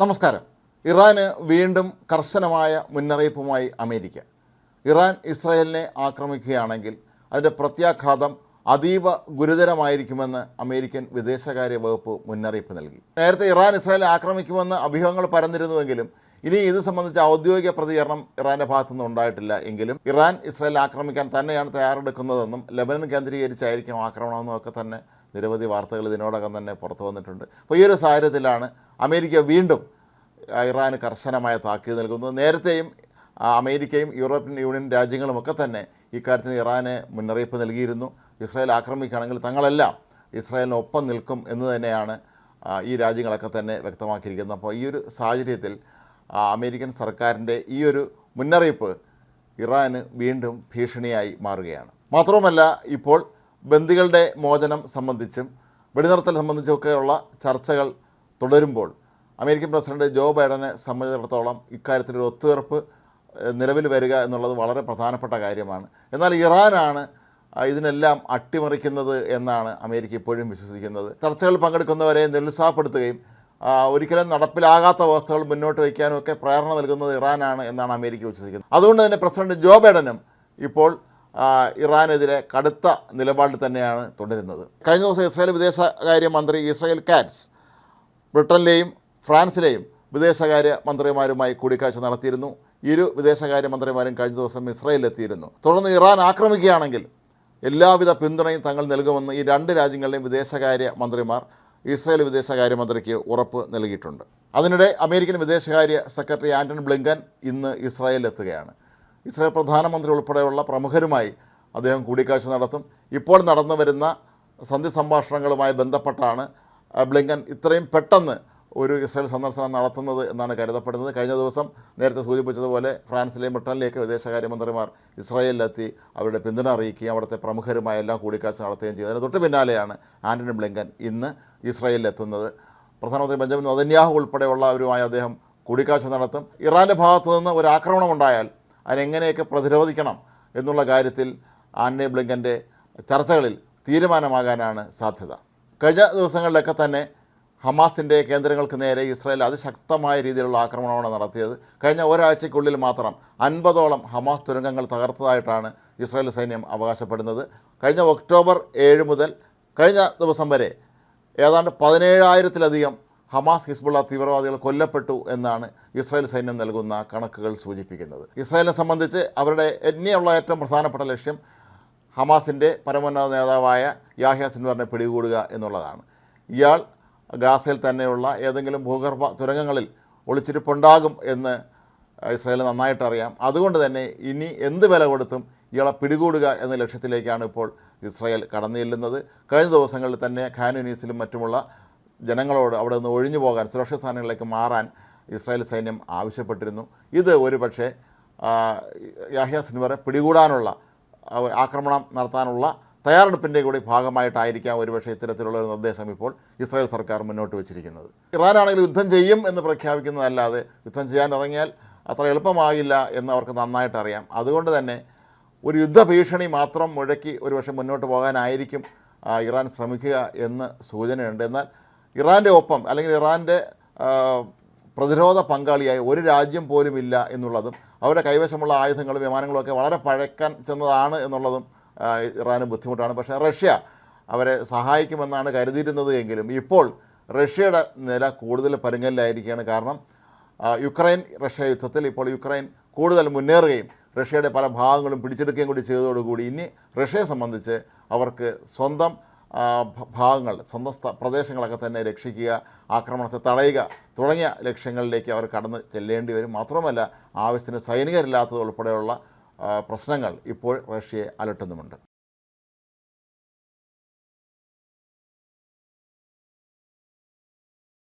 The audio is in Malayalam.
നമസ്കാരം. ഇറാന് വീണ്ടും കർശനമായ മുന്നറിയിപ്പുമായി അമേരിക്ക. ഇറാൻ ഇസ്രായേലിനെ ആക്രമിക്കുകയാണെങ്കിൽ അതിന്റെ പ്രത്യാഘാതം അതീവ ഗുരുതരമായിരിക്കുമെന്ന് അമേരിക്കൻ വിദേശകാര്യ വകുപ്പ് മുന്നറിയിപ്പ് നൽകി. നേരത്തെ ഇറാൻ ഇസ്രായേൽ ആക്രമിക്കുമെന്ന് അഭ്യൂഹങ്ങൾ പരന്നിരുന്നുവെങ്കിലും ഇനി ഇത് സംബന്ധിച്ച ഔദ്യോഗിക പ്രതികരണം ഇറാന്റെ ഭാഗത്തുനിന്ന് ഉണ്ടായിട്ടില്ല എങ്കിലും ഇറാൻ ഇസ്രായേൽ ആക്രമിക്കാൻ തന്നെയാണ് തയ്യാറെടുക്കുന്നതെന്നും ലെബനൻ കേന്ദ്രീകരിച്ചായിരിക്കും ആക്രമണമെന്നും ഒക്കെ തന്നെ നിരവധി വാർത്തകൾ ഇതിനോടകം തന്നെ പുറത്തു വന്നിട്ടുണ്ട്. അപ്പോൾ ഈ ഒരു സാഹചര്യത്തിലാണ് അമേരിക്ക വീണ്ടും ഇറാന് കർശനമായ താക്കീത് നൽകുന്നത്. നേരത്തെയും അമേരിക്കയും യൂറോപ്യൻ യൂണിയൻ രാജ്യങ്ങളുമൊക്കെ തന്നെ ഇക്കാര്യത്തിന് ഇറാന് മുന്നറിയിപ്പ് നൽകിയിരുന്നു. ഇസ്രായേൽ ആക്രമിക്കുകയാണെങ്കിൽ തങ്ങളെല്ലാം ഇസ്രായേലിനൊപ്പം നിൽക്കും എന്ന് തന്നെയാണ് ഈ രാജ്യങ്ങളൊക്കെ തന്നെ വ്യക്തമാക്കിയിരിക്കുന്നത്. അപ്പോൾ ഈ ഒരു സാഹചര്യത്തിൽ അമേരിക്കൻ സർക്കാരിന്റെ ഈ ഒരു മുന്നറിയിപ്പ് ഇറാന് വീണ്ടും ഭീഷണിയായി മാറുകയാണ്. മാത്രവുമല്ല ഇപ്പോൾ ബന്ദികളുടെ മോചനം സംബന്ധിച്ചും വെടിനിർത്തൽ സംബന്ധിച്ചൊക്കെയുള്ള ചർച്ചകൾ തുടരുമ്പോൾ അമേരിക്കൻ പ്രസിഡന്റ് ജോ ബൈഡനെ സംബന്ധിച്ചിടത്തോളം ഇക്കാര്യത്തിൽ ഒരു ഒത്തുതീർപ്പ് നിലവിൽ വരിക എന്നുള്ളത് വളരെ പ്രധാനപ്പെട്ട കാര്യമാണ്. എന്നാൽ ഇറാനാണ് ഇതിനെല്ലാം അട്ടിമറിക്കുന്നത് എന്നാണ് അമേരിക്ക ഇപ്പോഴും വിശ്വസിക്കുന്നത്. ചർച്ചകൾ പങ്കെടുക്കുന്നവരെ നിരുത്സാഹപ്പെടുത്തുകയും ഒരിക്കലും നടപ്പിലാകാത്ത വ്യവസ്ഥകൾ മുന്നോട്ട് വയ്ക്കാനും ഒക്കെ പ്രേരണ നൽകുന്നത് ഇറാനാണ് എന്നാണ് അമേരിക്ക വിശ്വസിക്കുന്നത്. അതുകൊണ്ട് തന്നെ പ്രസിഡന്റ് ജോ ബൈഡനും ഇപ്പോൾ ഇറാനെതിരെ കടുത്ത നിലപാടിൽ തന്നെയാണ് തുടരുന്നത്. കഴിഞ്ഞ ദിവസം ഇസ്രായേൽ വിദേശകാര്യമന്ത്രി ഇസ്രായേൽ കാറ്റ്സ് ബ്രിട്ടനിലെയും ഫ്രാൻസിലെയും വിദേശകാര്യ മന്ത്രിമാരുമായി കൂടിക്കാഴ്ച നടത്തിയിരുന്നു. ഇരു വിദേശകാര്യ മന്ത്രിമാരും കഴിഞ്ഞ ദിവസം ഇസ്രായേലിലെത്തിയിരുന്നു. തുടർന്ന് ഇറാൻ ആക്രമിക്കുകയാണെങ്കിൽ എല്ലാവിധ പിന്തുണയും തങ്ങൾ നൽകുമെന്ന് ഈ രണ്ട് രാജ്യങ്ങളിലെയും വിദേശകാര്യ മന്ത്രിമാർ ഇസ്രായേൽ വിദേശകാര്യമന്ത്രിക്ക് ഉറപ്പ് നൽകിയിട്ടുണ്ട്. അതിനിടെ അമേരിക്കൻ വിദേശകാര്യ സെക്രട്ടറി ആന്റണി ബ്ലിങ്കൻ ഇന്ന് ഇസ്രായേലിലെത്തുകയാണ് ഇസ്രായേൽ പ്രധാനമന്ത്രി ഉൾപ്പെടെയുള്ള പ്രമുഖരുമായി അദ്ദേഹം കൂടിക്കാഴ്ച നടത്തും. ഇപ്പോൾ നടന്നു വരുന്ന സന്ധി സംഭാഷണങ്ങളുമായി ബന്ധപ്പെട്ടാണ് ബ്ലിങ്കൻ ഇത്രയും പെട്ടെന്ന് ഒരു ഇസ്രായേൽ സന്ദർശനം നടത്തുന്നത് എന്നാണ് കരുതപ്പെടുന്നത്. കഴിഞ്ഞ ദിവസം നേരത്തെ സൂചിപ്പിച്ചതുപോലെ ഫ്രാൻസിലെയും ബ്രിട്ടനിലെയൊക്കെ വിദേശകാര്യമന്ത്രിമാർ ഇസ്രായേലിലെത്തി അവരുടെ പിന്തുണ അറിയിക്കുകയും അവിടുത്തെ പ്രമുഖരുമായി എല്ലാം കൂടിക്കാഴ്ച നടത്തുകയും ചെയ്തു. അതിന് തൊട്ട് പിന്നാലെയാണ് ആന്റണി ബ്ലിങ്കൻ ഇന്ന് ഇസ്രായേലിലെത്തുന്നത്. പ്രധാനമന്ത്രി ബെഞ്ചമിൻ നദന്യാഹു ഉൾപ്പെടെയുള്ളവരുമായി അദ്ദേഹം കൂടിക്കാഴ്ച നടത്തും. ഇറാന്റെ ഭാഗത്തു നിന്ന് ഒരു ആക്രമണം ഉണ്ടായാൽ അതിനെങ്ങനെയൊക്കെ പ്രതിരോധിക്കണം എന്നുള്ള കാര്യത്തിൽ ആന്റണി ബ്ലിങ്കന്റെ ചർച്ചകളിൽ തീരുമാനമാകാനാണ് സാധ്യത. കഴിഞ്ഞ ദിവസങ്ങളിലൊക്കെ തന്നെ ഹമാസിന്റെ കേന്ദ്രങ്ങൾക്ക് നേരെ ഇസ്രായേൽ അതിശക്തമായ രീതിയിലുള്ള ആക്രമണമാണ് നടത്തിയത്. കഴിഞ്ഞ ഒരാഴ്ചയ്ക്കുള്ളിൽ മാത്രം അൻപതോളം ഹമാസ് തുരങ്കങ്ങൾ തകർത്തതായിട്ടാണ് ഇസ്രായേൽ സൈന്യം അവകാശപ്പെടുന്നത്. കഴിഞ്ഞ ഒക്ടോബർ ഏഴ് മുതൽ കഴിഞ്ഞ ദിവസം വരെ ഏതാണ്ട് പതിനേഴായിരത്തിലധികം ഹമാസ് ഹിസ്ബുള്ള തീവ്രവാദികൾ കൊല്ലപ്പെട്ടു എന്നാണ് ഇസ്രായേൽ സൈന്യം നൽകുന്ന കണക്കുകൾ സൂചിപ്പിക്കുന്നത്. ഇസ്രായേലിനെ സംബന്ധിച്ച് അവരുടെ എന്നെയുള്ള ഏറ്റവും പ്രധാനപ്പെട്ട ലക്ഷ്യം ഹമാസിന്റെ പരമോന്നത നേതാവായ യാഹ്യ സിൻവറിനെ പിടികൂടുക എന്നുള്ളതാണ്. ഇയാൾ ഗാസയിൽ തന്നെയുള്ള ഏതെങ്കിലും ഭൂഗർഭ തുരങ്കങ്ങളിൽ ഒളിച്ചിരിപ്പുണ്ടാകും എന്ന് ഇസ്രായേൽ നന്നായിട്ട് അറിയാം അതുകൊണ്ട് തന്നെ ഇനി എന്ത് വില കൊടുത്തും ഇയാളെ പിടികൂടുക എന്ന ലക്ഷ്യത്തിലേക്കാണ് ഇപ്പോൾ ഇസ്രായേൽ കടന്നു ചെല്ലുന്നത്. കഴിഞ്ഞ ദിവസങ്ങളിൽ തന്നെ ഖാനുനീസിലും മറ്റുമുള്ള ജനങ്ങളോട് അവിടെ നിന്ന് ഒഴിഞ്ഞു പോകാൻ സുരക്ഷിത സ്ഥാനങ്ങളിലേക്ക് മാറാൻ ഇസ്രായേൽ സൈന്യം ആവശ്യപ്പെട്ടിരുന്നു. ഇത് ഒരു പക്ഷേ യാഹ്യ സിൻവറെ പിടികൂടാനുള്ള ആക്രമണം നടത്താനുള്ള തയ്യാറെടുപ്പിന്റെ കൂടി ഭാഗമായിട്ടായിരിക്കാം ഒരുപക്ഷെ ഇത്തരത്തിലുള്ള ഒരു നിർദ്ദേശം ഇപ്പോൾ ഇസ്രായേൽ സർക്കാർ മുന്നോട്ട് വെച്ചിരിക്കുന്നത്. ഇറാനാണെങ്കിൽ യുദ്ധം ചെയ്യും എന്ന് പ്രഖ്യാപിക്കുന്നതല്ലാതെ യുദ്ധം ചെയ്യാൻ ഇറങ്ങിയാൽ അത്ര എളുപ്പമാകില്ല എന്ന് അവർക്ക് നന്നായിട്ട് അറിയാം. അതുകൊണ്ട് തന്നെ ഒരു യുദ്ധഭീഷണി മാത്രം മുഴക്കി ഒരുപക്ഷെ മുന്നോട്ട് പോകാനായിരിക്കും ഇറാൻ ശ്രമിക്കുക എന്ന് സൂചനയുണ്ട്. എന്നാൽ ഇറാന്റെ ഒപ്പം അല്ലെങ്കിൽ ഇറാന്റെ പ്രതിരോധ പങ്കാളിയായി ഒരു രാജ്യം പോലുമില്ല എന്നുള്ളതും അവരുടെ കൈവശമുള്ള ആയുധങ്ങളും വിമാനങ്ങളും ഒക്കെ വളരെ പഴക്കാൻ ചെന്നതാണ് എന്നുള്ളതും ഇറാന് ബുദ്ധിമുട്ടാണ്. പക്ഷേ റഷ്യ അവരെ സഹായിക്കുമെന്നാണ് കരുതിയിരുന്നത് എങ്കിലും ഇപ്പോൾ റഷ്യയുടെ നില കൂടുതൽ പരുങ്ങലിലായിരിക്കുകയാണ്. കാരണം യുക്രൈൻ റഷ്യ യുദ്ധത്തിൽ ഇപ്പോൾ യുക്രൈൻ കൂടുതൽ മുന്നേറുകയും റഷ്യയുടെ പല ഭാഗങ്ങളും പിടിച്ചെടുക്കുകയും കൂടി ചെയ്തതോടുകൂടി ഇനി റഷ്യയെ സംബന്ധിച്ച് അവർക്ക് സ്വന്തം ഭാഗങ്ങൾ സ്വന്തം പ്രദേശങ്ങളൊക്കെ തന്നെ രക്ഷിക്കുക ആക്രമണത്തെ തടയുക തുടങ്ങിയ ലക്ഷ്യങ്ങളിലേക്ക് അവർ കടന്ന് ചെല്ലേണ്ടി വരും. മാത്രമല്ല ആവശ്യത്തിന് സൈനികരില്ലാത്തത് ഉൾപ്പെടെയുള്ള പ്രശ്നങ്ങൾ ഇപ്പോൾ റഷ്യയെ അലട്ടുന്നുമുണ്ട്.